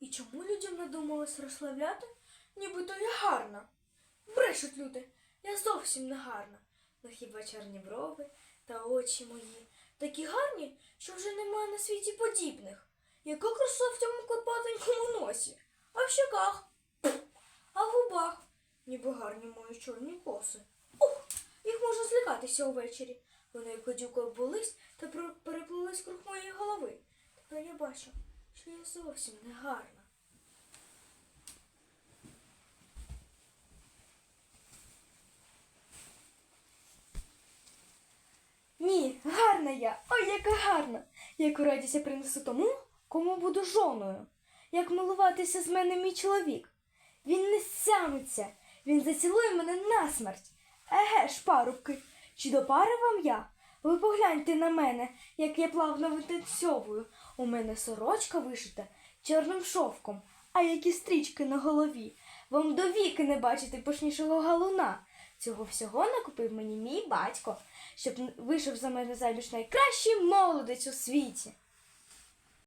І чому людям надумалось розславляти? Нібито я гарна. Брешуть люди, я зовсім не гарна. Ну хіба чорні брови та очі мої такі гарні, що вже немає на світі подібних. Яка краса в цьому клопатенькому носі, а в щоках, а в губах, ніби гарні мої чорні коси. Ух, їх можна злякатися увечері. Вони як гадюка обвелись та переплились круг моєї голови. Тепер я бачу, що я зовсім не гарна. Ні, гарна я. Ой, яка гарна. Яку радість я принесу тому, кому буду жоною. Як милуватися з мене мій чоловік. Він не сямиться, він зацілує мене насмерть. Еге ж, парубки, чи до пари вам я? Ви погляньте на мене, як я плавно витанцьовую. У мене сорочка вишита чорним шовком, а які стрічки на голові. Вам до віки не бачити пишнішого галуна. Цього всього накупив мені мій батько, щоб вийшов за мене заміж найкращий молодець у світі.